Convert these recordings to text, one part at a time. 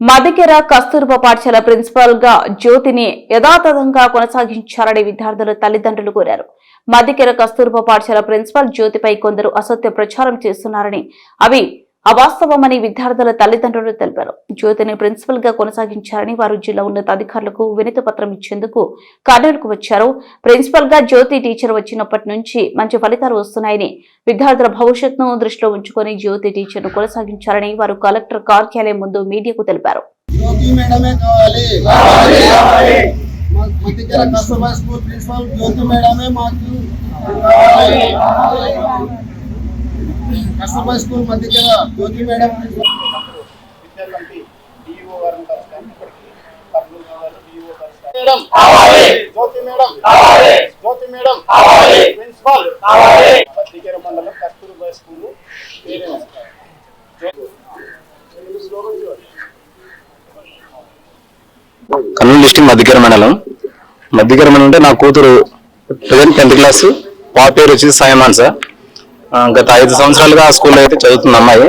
మదికెర కస్తూర్బా పాఠశాల ప్రిన్సిపాల్గా జ్యోతిని యథాతథంగా కొనసాగించాలని విద్యార్థుల తల్లిదండ్రులు కోరారు. మదికెర కస్తూర్బా పాఠశాల ప్రిన్సిపాల్ జ్యోతిపై కొందరు అసత్య ప్రచారం చేస్తున్నారని అవి అవాస్తవమని విద్యార్థుల తల్లిదండ్రులు తెలిపారు. జ్యోతిని ప్రిన్సిపల్గా కొనసాగించారని వారు జిల్లా ఉన్నతాధికారులకు వినతి పత్రం ఇచ్చేందుకు కర్నూలుకు వచ్చారు. ప్రిన్సిపల్గా జ్యోతి టీచర్ వచ్చినప్పటి నుంచి మంచి ఫలితాలు వస్తున్నాయని విద్యార్థుల భవిష్యత్తును దృష్టిలో ఉంచుకొని జ్యోతి టీచర్ను కొనసాగించారని వారు కలెక్టర్ కార్యాలయం ముందు మీడియాకు తెలిపారు. కస్టమర్ స్కూల్ ప్రిన్సిపల్ జ్యోతి మేడమే మాకు కస్టమర్ స్కూల్ మా దగ్గర Jyothi madam. Jyothi madam Jyothi madam principal పత్రికేర మండలం కస్తూర్బా స్కూల్. కర్నూలు డిస్టిక్ మధ్యకర మండలం. మధ్యకర మండలం అంటే నా కూతురు ప్రజెంట్ టెన్త్ క్లాస్. పాప పేరు వచ్చేసి సాయమాన్ సార్. గత ఐదు సంవత్సరాలుగా ఆ స్కూల్లో అయితే చదువుతుంది అమ్మాయి.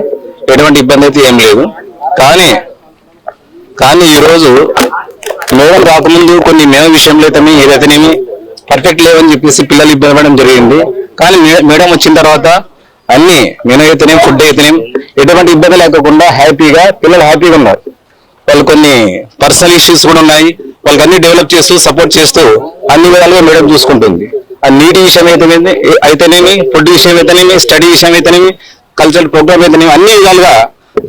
ఎటువంటి ఇబ్బంది అయితే ఏం లేదు. కానీ కానీ ఈరోజు మేడం రాకముందు కొన్ని మేడం విషయంలో అయితేనే ఏదైతేనేమి పర్ఫెక్ట్ లేవని చెప్పేసి పిల్లలు ఇబ్బంది పడడం జరిగింది. కానీ మేడం వచ్చిన తర్వాత అన్ని మెనూ అయితేనేం ఫుడ్ అయితేనేం ఎటువంటి ఇబ్బంది లేకుండా హ్యాపీగా పిల్లలు హ్యాపీగా ఉన్నారు. వాళ్ళు కొన్ని పర్సనల్ ఇష్యూస్ కూడా ఉన్నాయి. వాళ్ళకి అన్ని డెవలప్ చేస్తూ సపోర్ట్ చేస్తూ అన్ని విధాలుగా మేడం చూసుకుంటుంది. నీటి విషయం అయితేనేమి అయితేనేమి ఫుడ్ విషయం అయితేనేమి స్టడీ విషయం అయితేనేమి కల్చరల్ ప్రోగ్రామ్ అయితేనేమి అన్ని విధాలుగా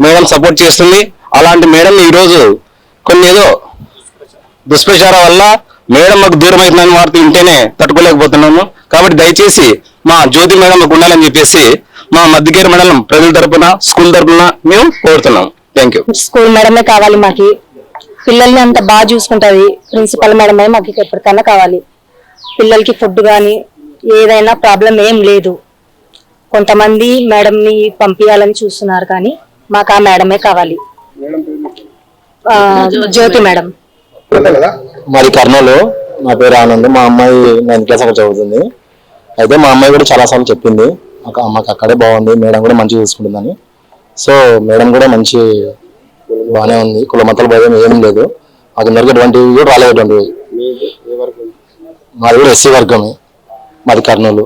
మేడం సపోర్ట్ చేస్తుంది. అలాంటి మేడం ఈరోజు కొన్ని ఏదో దుష్ప్రచారం వల్ల మేడం మాకు దూరం అవుతుందని వార్త వింటేనే తట్టుకోలేకపోతున్నాము. కాబట్టి దయచేసి మా జ్యోతి మేడం మాకు ఉండాలని చెప్పేసి మా మధ్యకేర మండలం ప్రజల తరపున స్కూల్ తరపున మేము కోరుతున్నాం. థ్యాంక్ యూ స్కూల్ మేడమే కావాలి మాకు. పిల్లల్ని అంత బాగా చూసుకుంటది ప్రిన్సిపల్ మేడమే మాకు ఎప్పటికన్నా కావాలి. పిల్లలకి ఫుడ్ కానీ ఏదైనా ప్రాబ్లం ఏం లేదు. కొంతమంది మేడంని పంపించాలని చూస్తున్నారు కానీ మాకు ఆ మేడమే కావాలి. ఆ, జ్యోతి మేడం. మాది కర్నూలు. నా పేరు ఆనంద్. మా అమ్మాయి నైన్త్ క్లాస్ అక్కడ చదువుతుంది. అయితే మా అమ్మాయి కూడా చాలా సార్లు చెప్పింది. మాకు మాకు అక్కడే బాగుంది. మేడం కూడా మంచిగా చూసుకుంటుందని. సో మేడం కూడా మంచి బాగానే ఉంది. కుల మతాల భయం ఏం లేదు. మాకు అందరికి కూడా రాలేటువంటివి మాది కూడా ఎస్సీ వర్గమే మాది కర్నూలు.